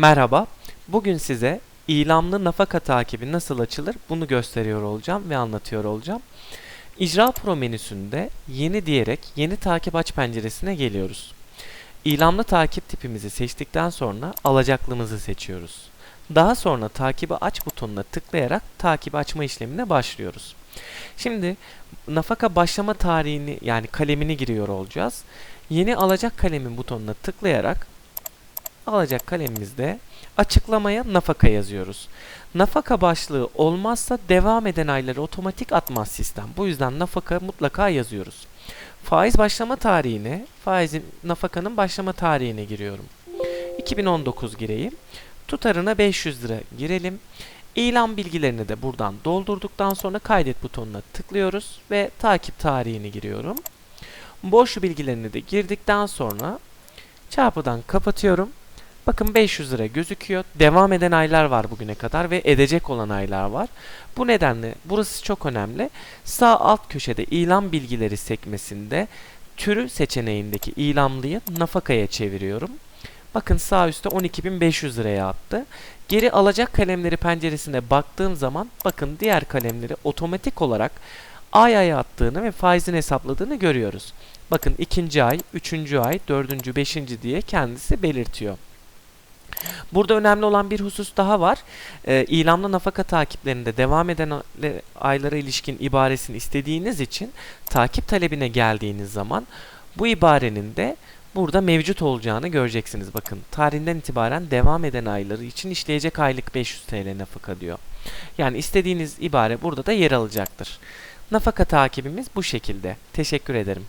Merhaba, bugün size ilamlı nafaka takibi nasıl açılır bunu gösteriyor olacağım ve anlatıyor olacağım. İcra Pro menüsünde yeni diyerek yeni takip aç penceresine geliyoruz. İlamlı takip tipimizi seçtikten sonra alacaklımızı seçiyoruz. Daha sonra takibi aç butonuna tıklayarak takibi açma işlemine başlıyoruz. Şimdi nafaka başlama tarihini yani kalemini giriyor olacağız. Yeni alacak kalemin butonuna tıklayarak alacak kalemimizde açıklamaya nafaka yazıyoruz. Nafaka başlığı olmazsa devam eden ayları otomatik atmaz sistem. Bu yüzden nafaka mutlaka yazıyoruz. Faiz başlama tarihine, faizin nafakanın başlama tarihine giriyorum. 2019 gireyim. Tutarına 500 lira girelim. İlan bilgilerini de buradan doldurduktan sonra kaydet butonuna tıklıyoruz ve takip tarihini giriyorum. Boş bilgilerini de girdikten sonra çarpıdan kapatıyorum. Bakın 500 lira gözüküyor. Devam eden aylar var bugüne kadar ve edecek olan aylar var. Bu nedenle burası çok önemli. Sağ alt köşede ilan bilgileri sekmesinde türü seçeneğindeki ilamlıyı nafakaya çeviriyorum. Bakın sağ üstte 12.500 liraya attı. Geri alacak kalemleri penceresine baktığım zaman bakın diğer kalemleri otomatik olarak ay aya attığını ve faizini hesapladığını görüyoruz. Bakın ikinci ay, üçüncü ay, dördüncü, beşinci diye kendisi belirtiyor. Burada önemli olan bir husus daha var. E, ilamlı nafaka takiplerinde devam eden aylara ilişkin ibaresini istediğiniz için takip talebine geldiğiniz zaman bu ibarenin de burada mevcut olacağını göreceksiniz. Bakın tarihinden itibaren devam eden ayları için işleyecek aylık 500 TL nafaka diyor. Yani istediğiniz ibare burada da yer alacaktır. Nafaka takibimiz bu şekilde. Teşekkür ederim.